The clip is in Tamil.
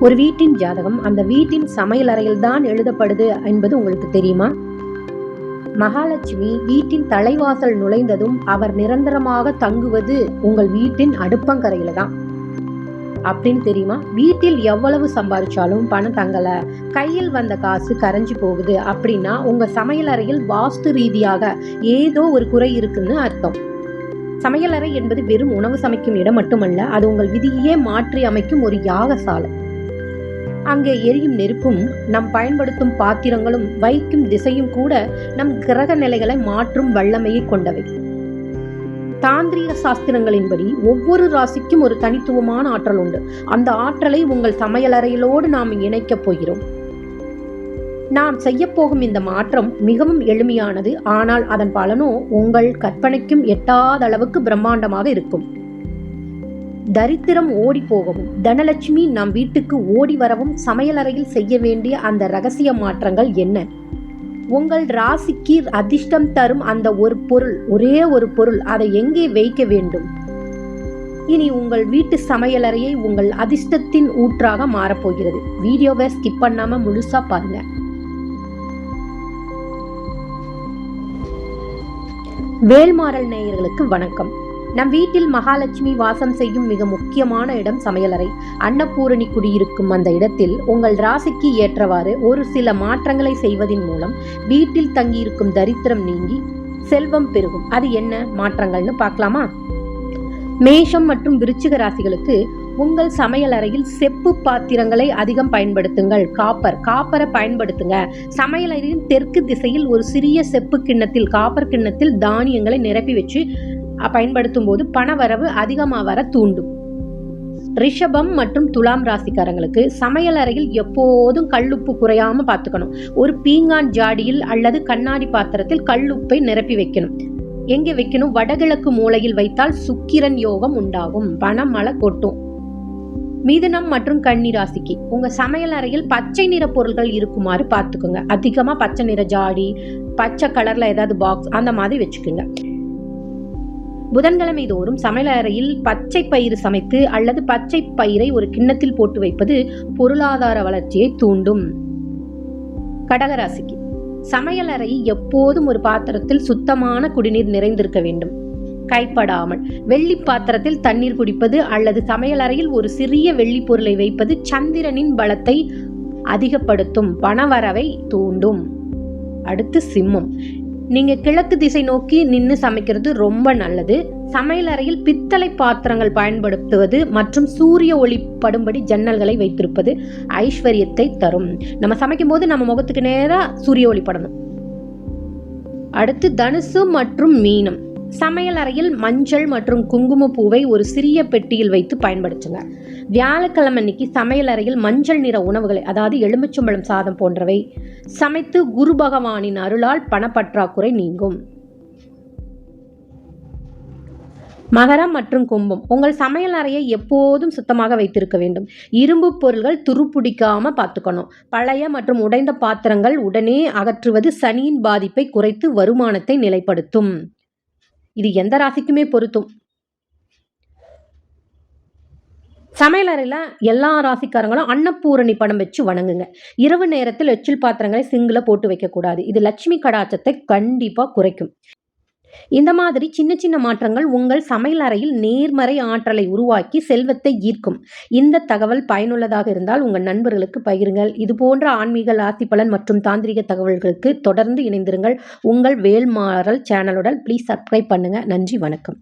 ஒரு வீட்டின் ஜாதகம் அந்த வீட்டின் சமையலறையில் தான் எழுதப்படுது என்பது உங்களுக்கு தெரியுமா? மகாலட்சுமி வீட்டின் தலைவாசல் நுழைந்ததும் அவர் நிரந்தரமாக தங்குவது உங்கள் வீட்டின் அடுப்பங்கரையில தான். அப்படின்னு தெரியுமா? வீட்டில் எவ்வளவு சம்பாதிச்சாலும் பணம் தங்கல. கையில் வந்த காசு கரைஞ்சு போகுது அப்படின்னா உங்க சமையலறையில் வாஸ்து ரீதியாக ஏதோ ஒரு குறை இருக்குன்னு அர்த்தம். சமையலறை என்பது வெறும் உணவு சமைக்கும் இடம் மட்டுமல்ல அது உங்கள் விதியே மாற்றி அமைக்கும் ஒரு யாகசாலை. அங்கே எரியும் நெருப்பும் நம் பயன்படுத்தும் பாத்திரங்களும் வைக்கும் திசையும் கூட நம் கிரக நிலைகளை மாற்றும் வல்லமையை கொண்டவை. தாந்திரீக சாஸ்திரங்களின்படி ஒவ்வொரு ராசிக்கும் ஒரு தனித்துவமான ஆற்றல் உண்டு. அந்த ஆற்றலை உங்கள் சமையலறையிலோடு நாம் இணைக்கப் போகிறோம். நாம் செய்யப்போகும் இந்த மாற்றம் மிகவும் எளிமையானது. ஆனால் அதன் பலனோ உங்கள் கற்பனைக்கும் எட்டாத அளவுக்கு பிரம்மாண்டமாக இருக்கும். தரித்திரம் ஓடி போகவும் தனலட்சுமி நம் வீட்டுக்கு ஓடி வரவும் சமையலறையில் செய்ய வேண்டிய அந்த ரகசிய மாற்றங்கள் என்ன? உங்கள் ராசிக்கு அதிர்ஷ்டம் தரும் அந்த ஒரு பொருள் ஒரே ஒரு பொருள் அதை எங்கே வைக்க வேண்டும்? இனி உங்கள் வீட்டு சமையலறையை உங்கள் அதிர்ஷ்டத்தின் ஊற்றாக மாறப்போகிறது. வீடியோவை ஸ்கிப் பண்ணாம முழுசா பாருங்க. வேல்மாறல் நேயர்களுக்கு வணக்கம். நம் வீட்டில் மகாலட்சுமி வாசம் செய்யும் மிக முக்கியமான இடம் சமையலறை. அன்னபூரணி குடியிருக்கும் அந்த இடத்தில் உங்கள் ராசிக்கு ஏற்றவாறு ஒரு சில மாற்றங்களை செய்வதன் மூலம் வீட்டில் தங்கியிருக்கும் தரித்திரம் நீங்கி செல்வம் பெருகும். அது என்ன மாற்றங்கள்னு பார்க்கலாமா? மேஷம் மற்றும் விருச்சிக ராசிகளுக்கு உங்கள் சமையலறையில் செப்பு பாத்திரங்களை அதிகம் பயன்படுத்துங்கள். காப்பர். காப்பரை பயன்படுத்துங்க. சமையலறையின் தெற்கு திசையில் ஒரு சிறிய செப்பு கிண்ணத்தில் காப்பர் கிண்ணத்தில் தானியங்களை நிரப்பி வச்சு பயன்படுத்தும் போது பணவரவு அதிகமாக வர தூண்டும். ரிஷபம் மற்றும் துலாம் ராசிக்காரங்களுக்கு சமையல் அறையில் எப்போதும் கல்லுப்பு குறையாம பார்த்துக்கணும் ஒரு பீங்கான் ஜாடியில் அல்லது கண்ணாடி பாத்திரத்தில் கல்லுப்பை நிரப்பி வைக்கணும். எங்கே வைக்கணும்? வடகிழக்கு மூலையில் வைத்தால் சுக்கிரன் யோகம் உண்டாகும். பணம் மழை கொட்டும். மிதுனம் மற்றும் கன்னி ராசிக்கு உங்க சமையல் அறையில் பச்சை நிற பொருள்கள் இருக்குமாறு பார்த்துக்கோங்க. அதிகமா பச்சை நிற ஜாடி பச்சை கலர்ல ஏதாவது பாக்ஸ் அந்த மாதிரி வச்சுக்கோங்க. புதன்கிழமை தோறும் சமையலறையில் பச்சை பயிறு சமைத்து அல்லது பச்சை பயிரை ஒரு கிண்ணத்தில் போட்டு வைப்பது பொருளாதார வளர்ச்சியை தூண்டும். கடகராசிக்கு சமையலறை எப்போதும் ஒரு பாத்திரத்தில் சுத்தமான குடிநீர் நிறைந்திருக்க வேண்டும். கைப்படாமல். வெள்ளி பாத்திரத்தில் தண்ணீர் குடிப்பது அல்லது சமையலறையில் ஒரு சிறிய வெள்ளி பொருளை வைப்பது சந்திரனின் பலத்தை அதிகப்படுத்தும் பணவரவை தூண்டும். அடுத்து சிம்மம். நீங்க கிழக்கு திசை நோக்கி நின்று சமைக்கிறது ரொம்ப நல்லது. சமையலறையில் பித்தளை பாத்திரங்கள் பயன்படுத்துவது மற்றும் சூரிய ஒளி படும்படி ஜன்னல்களை வைத்திருப்பது ஐஸ்வர்யத்தை தரும். நம்ம சமைக்கும் போது நம்ம முகத்துக்கு நேராக சூரிய ஒளி படணும். அடுத்து தனுசு மற்றும் மீனம். சமையல் அறையில் மஞ்சள் மற்றும் குங்கும பூவை ஒரு சிறிய பெட்டியில் வைத்து பயன்படுத்துங்க. வியாழக்கிழமை அன்னைக்கு சமையல் அறையில் மஞ்சள் நிற உணவுகளை அதாவது எலுமிச்சம்பழம் சாதம் போன்றவை சமைத்து குரு பகவானின் அருளால் பணப்பற்றாக்குறை நீங்கும். மகரம் மற்றும் கும்பம். உங்கள் சமையல் அறையை எப்போதும் சுத்தமாக வைத்திருக்க வேண்டும். இரும்பு பொருள்கள் துருப்பிடிக்காம பார்த்துக்கணும். பழைய மற்றும் உடைந்த பாத்திரங்கள் உடனே அகற்றுவது சனியின் பாதிப்பை குறைத்து வருமானத்தை நிலைப்படுத்தும். இது எந்த ராசிக்குமே பொருத்தும். சமையலறையில் எல்லா ராசிக்காரங்களும் அன்னப்பூரணி படம் வச்சு வணங்குங்க. இரவு நேரத்தில் எச்சில் பாத்திரங்களை சிங்கில் போட்டு வைக்கக்கூடாது. இது லட்சுமி கடாச்சத்தை கண்டிப்பாக குறைக்கும். இந்த மாதிரி சின்ன சின்ன மாற்றங்கள் உங்கள் சமையல் அறையில் நேர்மறை ஆற்றலை உருவாக்கி செல்வத்தை ஈர்க்கும். இந்த தகவல் பயனுள்ளதாக இருந்தால் உங்கள் நண்பர்களுக்கு பகிருங்கள். இது போன்ற ஆன்மீக ராசி பலன் மற்றும் தாந்திரிக தகவல்களுக்கு தொடர்ந்து இணைந்திருங்கள். உங்கள் வேல்மாறல் சேனலுடன் ப்ளீஸ் சப்ஸ்கிரைப் பண்ணுங்கள் நன்றி வணக்கம்.